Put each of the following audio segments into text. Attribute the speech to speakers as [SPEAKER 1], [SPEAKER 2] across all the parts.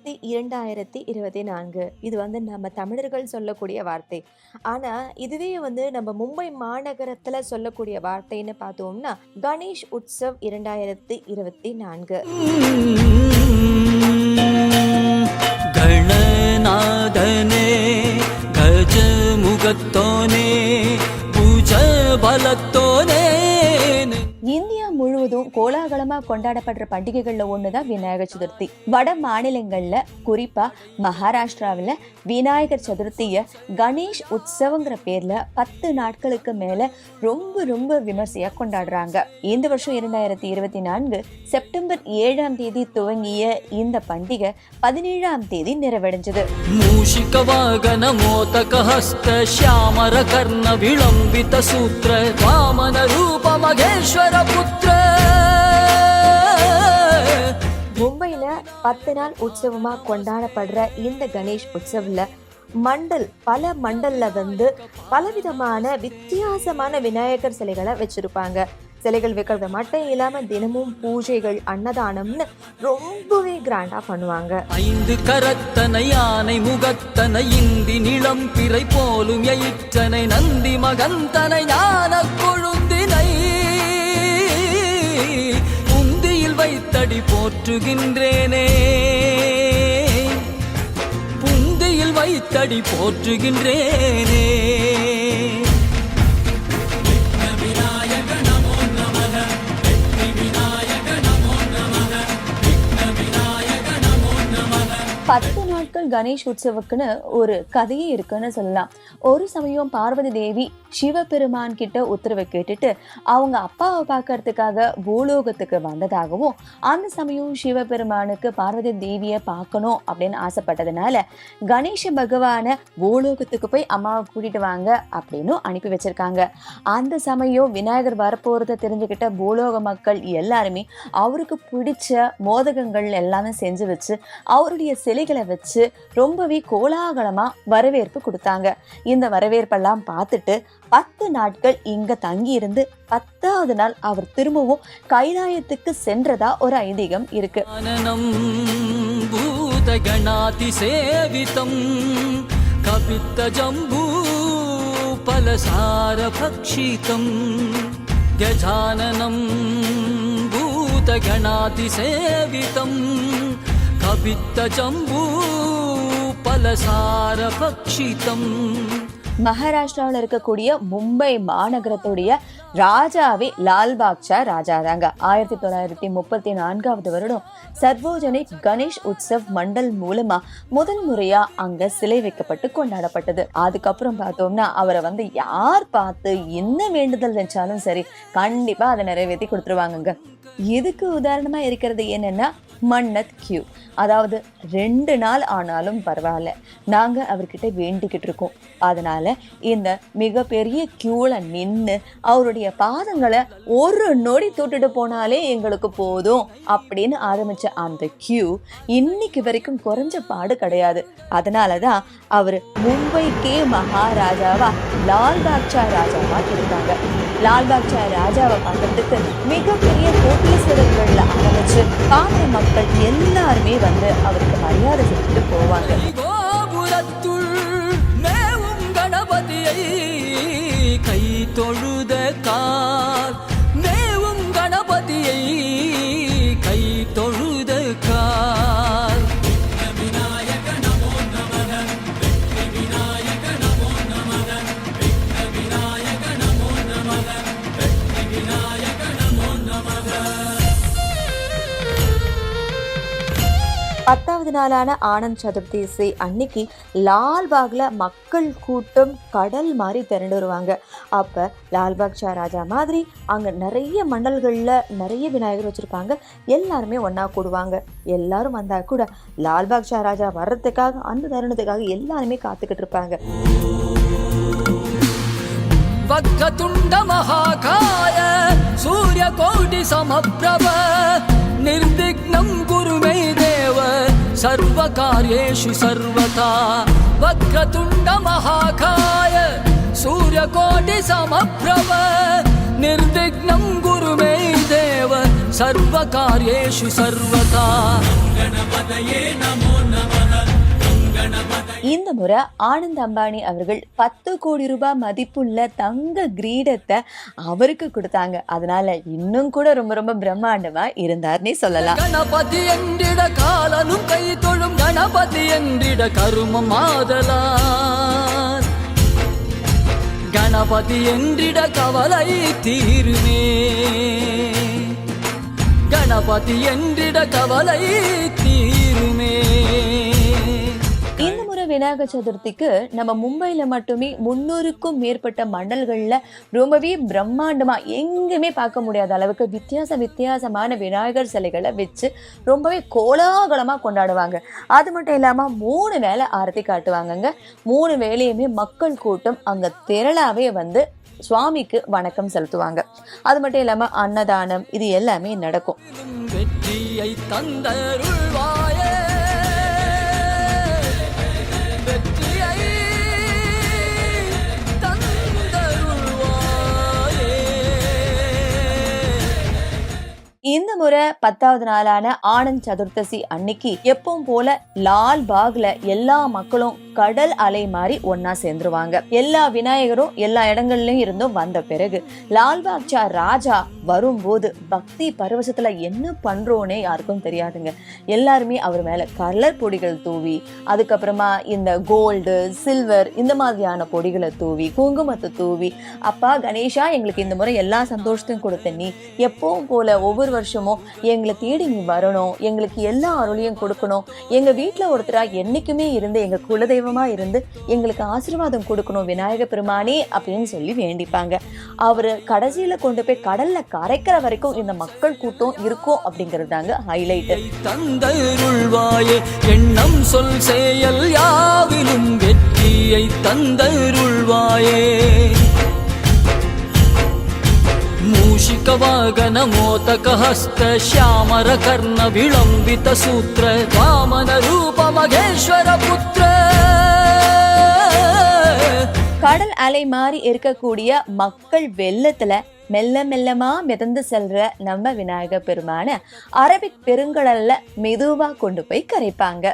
[SPEAKER 1] இருபத்தி இரண்டாயிரத்தி இருபத்தி நான்கு. இது வந்து நம்ம தமிழர்கள் சொல்லக்கூடிய வார்த்தை. ஆனால் இதுவே வந்து நம்ம மும்பை மாநகரத்தில் சொல்லக்கூடிய வார்த்தைன்னு பார்த்தோம்னா கணேஷ் உற்சவ் இரண்டாயிரத்தி இருபத்தி நான்கு. அதிகமாக கொண்டாடப்படுற பண்டிகைகளில் ஒன்று தான் விநாயகர் சதுர்த்தி. வட மாநிலங்களில் குறிப்பாக மகாராஷ்டிராவில் விநாயகர் சதுர்த்தியை கணேஷ் உற்சவங்கிற பேரில் பத்து நாட்களுக்கு மேலே ரொம்ப ரொம்ப விமர்சையாக கொண்டாடுறாங்க. இந்த வருஷம் இரண்டாயிரத்தி இருபத்தி நான்கு செப்டம்பர் ஏழாம் தேதி துவங்கிய இந்த பண்டிகை பதினேழாம் தேதி நிறைவடைஞ்சது.
[SPEAKER 2] கர்ண விளம்பித சூத்திர வாமன ரூப மகேஸ்வர புத்திர
[SPEAKER 1] மும்பையில பத்து நாள் உற்சவமா கொண்டாடப்படுற இந்த கணேஷ் உற்சவ்ல மண்டல் பல மண்டல்ல வந்து பலவிதமான வித்தியாசமான விநாயகர் சிலைகளை வச்சிருப்பாங்க. சிலைகள் வைக்கிறது மட்டும் இல்லாம தினமும் பூஜைகள் அன்னதானம்னு ரொம்பவே கிராண்டா பண்ணுவாங்க.
[SPEAKER 2] ஐந்து கரத்தனை யானை முகத்தனை இந்தி நிலம் பிறை போலும் எயிற்றனை நந்தி மகந்தனை ஞான போற்றுகின்றேனே. புந்தியில் வைத்தடி போற்றுகின்றேனே.
[SPEAKER 1] பத்து நாட்கள் கணேஷ் உற்சவுக்குன்னு ஒரு கதையே இருக்குன்னு சொல்லலாம். ஒரு சமயம் பார்வதி தேவி சிவபெருமான் கிட்ட உத்தரவை கேட்டுட்டு அவங்க அப்பாவை பார்க்கறதுக்காக பூலோகத்துக்கு வந்ததாகவும் அந்த சமயம் சிவபெருமானுக்கு பார்வதி தேவியை பார்க்கணும் அப்படின்னு ஆசைப்பட்டதுனால கணேச பகவானை பூலோகத்துக்கு போய் அம்மாவை கூட்டிட்டு வாங்க அப்படின்னு அனுப்பி வச்சிருக்காங்க. அந்த சமயம் விநாயகர் வரப்போறத தெரிஞ்சுக்கிட்ட பூலோக மக்கள் எல்லாருமே அவருக்கு பிடிச்ச மோதகங்கள் எல்லாமே செஞ்சு வச்சு அவருடைய சிலைகளை வச்சு ரொம்பவே கோலாகலமா வரவேற்பு கொடுத்தாங்க. இந்த வரவேற்பெல்லாம் பார்த்துட்டு பத்து நாட்கள் இங்க தங்கி இருந்து பத்தாவது நாள் அவர் திரும்பவும் கைலாயத்துக்கு சென்றதா ஒரு ஐதீகம் இருக்கு
[SPEAKER 2] आननं भूतगणातिसेवितं कपित्तजम्बूफलसारभक्षितं गजाननं भूतगणातिसेवितं कपित्तजम्बूफलसारभक्षितम्
[SPEAKER 1] மகாராஷ்டிராவில் இருக்கக்கூடிய மும்பை மாநகரத்துடைய ராஜாவே லால்பாக்சா ராஜா தாங்க ஆயிரத்தி தொள்ளாயிரத்தி முப்பத்தி நான்காவது வருடம் சர்வோஜனி கணேஷ் உற்சவ் மண்டல் மூலமா முதல் முறையா அங்க சிலை வைக்கப்பட்டு கொண்டாடப்பட்டது. அதுக்கப்புறம் பார்த்தோம்னா அவரை வந்து யார் பார்த்து என்ன வேண்டுதல் வச்சாலும் சரி கண்டிப்பா அதை நிறைவேற்றி கொடுத்துருவாங்கங்க. இதுக்கு உதாரணமா இருக்கிறது என்னன்னா மன்னத் கியூ அதாவது ரெண்டு நாள் ஆனாலும் பரவாயில்ல. நாங்கள் அவர்கிட்ட வேண்டிக்கிட்டு இருக்கோம். அதனால் இந்த மிகப்பெரிய க்யூவில் நின்று அவருடைய பாதங்களை ஒரு நொடி தொட்டுட்டு போனாலே எங்களுக்கு போதும் அப்படின்னு ஆரம்பித்த அந்த கியூ இன்னைக்கு வரைக்கும் குறைஞ்ச பாடு கிடையாது. அதனாலதான் அவர் மும்பைக்கே மகாராஜாவா லால் பாக்சா ராஜாவாக இருந்தாங்க லால் பாக்சா ராஜாவை பார்க்கறதுக்கு மிகப்பெரிய கோட்டீஸ்வரர்கள்ல ஆரம்பிச்சு மக்கள் எல்லாருமே வந்து அவருக்கு மரியாதை செஞ்சுட்டு போவாங்க. பத்தாவது நாளான ஆனந்த் சதுர்தசி அன்னைக்கு லால்பாகில் மக்கள் கூட்டம் கடல் மாதிரி திரண்டு வருவாங்க. அப்போ லால்பாக் ஷா ராஜா மாதிரி அங்கே நிறைய மண்டல்களில் நிறைய விநாயகர் வச்சுருப்பாங்க. எல்லாருமே ஒன்றா கூடுவாங்க. எல்லாரும் வந்தால் கூட லால்பாக் ஷா ராஜா வர்றதுக்காக அந்த தருணத்துக்காக எல்லாருமே காத்துக்கிட்டு இருப்பாங்க.
[SPEAKER 2] வக்கதுண்ட மகாகாய சூரிய கோடி சமப்பிரப நிர்விக்னம் సర్వకార్యేషు సర్వతా. వక్రతుండ మహాకాయ సూర్యకోటి సమప్రభ. నిర్విఘ్నం గురు మే దేవ సర్వకార్యేషు సర్వతా. గణపతయే నమో.
[SPEAKER 1] இந்த முறை ஆனந்த் அம்பானி அவர்கள் பத்து கோடி ரூபாய் மதிப்புள்ள தங்க கிரீடத்தை அவருக்கு கொடுத்தாங்க. அதனால இன்னும் கூட ரொம்ப ரொம்ப பிரம்மாண்டமா இருந்தார்னே சொல்லலாம்.
[SPEAKER 2] கணபதி என்றிட காலனும் கை தொழும் கணபதி என்றிட கருமம் ஆதலார். கணபதி என்றிட கவலை தீருமே. கணபதி என்றிட கவலை தீருமே.
[SPEAKER 1] விநாயகர் சதுர்த்திக்கு நம்ம மும்பையில் மட்டுமே முன்னூறுக்கும் மேற்பட்ட மண்டல்களில் ரொம்பவே பிரம்மாண்டமாக எங்குமே பார்க்க முடியாத அளவுக்கு வித்தியாச வித்தியாசமான விநாயகர் சிலைகளை வச்சு ரொம்பவே கோலாகலமாக கொண்டாடுவாங்க. அது மட்டும் இல்லாமல் மூணு வேளை ஆரத்தி காட்டுவாங்கங்க. மூணு வேலையுமே மக்கள் கூட்டம் அங்கே திரளாவே வந்து சுவாமிக்கு வணக்கம் செலுத்துவாங்க. அது மட்டும் இல்லாமல் அன்னதானம் இது எல்லாமே நடக்கும்.
[SPEAKER 2] வெற்றியை தந்தருள்வாயே
[SPEAKER 1] இந்த முறை பத்தாவது நாளான ஆனந்த் சதுர்த்தசி அன்னைக்கு எப்பவும் போல லால் பாக்ல எல்லா மக்களும் கடல் அலை மாதிரி ஒன்னா சேர்ந்துருவாங்க. எல்லா விநாயகரும் எல்லா இடங்கள்லயும் இருந்தும் வந்த பிறகு லால்பாக்சா ராஜா வரும்போது பக்தி பரவசத்துல என்ன பண்றோன்னே யாருக்கும் தெரியாதுங்க. எல்லாருமே அவர் மேல கலர் பொடிகள் தூவி அதுக்கப்புறமா இந்த கோல்டு சில்வர் இந்த மாதிரியான பொடிகளை தூவி குங்குமத்தை தூவி அப்பா கணேஷா எங்களுக்கு இந்த முறை எல்லா சந்தோஷத்தையும் கொடுத்த நீ. எப்பவும் போல ஒவ்வொரு வருஷமும் எங்களை தேடி நீ வரணும். எங்களுக்கு எல்லா அருளையும் கொடுக்கணும். எங்க வீட்டில் ஒருத்தரா என்னைக்குமே இருந்து எங்க குலதெய்வம் மனப்பூர்வமாக இருந்து எங்களுக்கு ஆசீர்வாதம் கொடுக்கணும் விநாயக பெருமானே அப்படின்னு சொல்லி வேண்டிப்பாங்க. அவர் கடைசியில் கொண்டு போய் கடலில் கரைக்கிற வரைக்கும் இந்த மக்கள் கூட்டம் இருக்கும் அப்படிங்கிறது தாங்க ஹைலைட்டு
[SPEAKER 2] தந்தருள்வாயே எண்ணம் சொல் செயல் யாவிலும் வெற்றியை தந்தருள்வாயே. मूषिकवागन मोतकहस्त श्यामरकर्णविलम्बितसूत्र वामनरूपमघेश्वर पुत्र
[SPEAKER 1] கடல் அலை மாதிரி இருக்கக்கூடிய மக்கள் வெள்ளத்துல மெல்ல மெல்லமா மிதந்து செல்ற நம்ம விநாயகர் பெருமான அரபிக் பெருங்கடல்ல மெதுவா கொண்டு போய் கரைப்பாங்க.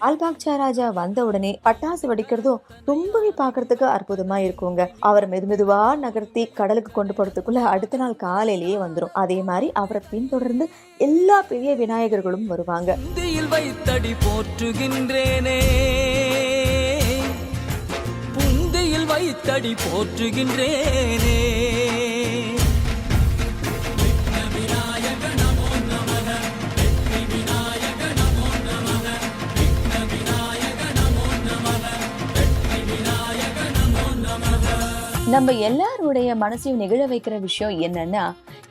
[SPEAKER 1] ஆல்பாக்சா ராஜா வந்த உடனே பட்டாசு வெடிக்கிறதும் ரொம்பவே பாக்குறதுக்கு அற்புதமா இருக்குங்க. அவர் மெதுமெதுவா நகர்த்தி கடலுக்கு கொண்டு போறதுக்குள்ள அடுத்த நாள் காலையிலேயே வந்துடும் அதே மாதிரி அவரை பின்தொடர்ந்து எல்லா பெரிய விநாயகர்களும் வருவாங்க.
[SPEAKER 2] வைத்தடி போற்றுகின்றேனே. புந்தியில் வைத்தடி போற்றுகின்றேனே.
[SPEAKER 1] நம்ம எல்லாருடைய மனசையும் நிகழ வைக்கிற விஷயம் என்னன்னா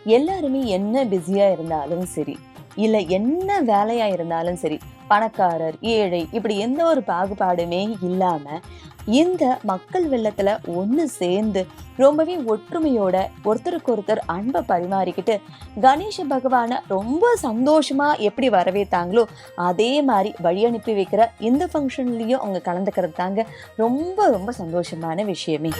[SPEAKER 1] எல்லாருமே என்ன பிஸியா இருந்தாலும் சரி இல்லை என்ன வேலையாக இருந்தாலும் சரி பணக்காரர் ஏழை இப்படி எந்த ஒரு பாகுபாடுமே இல்லாம இந்த மக்கள் வெள்ளத்துல ஒண்ணு சேர்ந்து ரொம்பவே ஒற்றுமையோட ஒருத்தருக்கு ஒருத்தர் அன்பை பரிமாறிக்கிட்டு கணேச பகவானை ரொம்ப சந்தோஷமா எப்படி வரவேத்தாங்களோ அதே மாதிரி வழி அனுப்பி வைக்கிற இந்த ஃபங்க்ஷன்லயும் அவங்க கலந்துக்கிறது தாங்க ரொம்ப ரொம்ப சந்தோஷமான விஷயமே.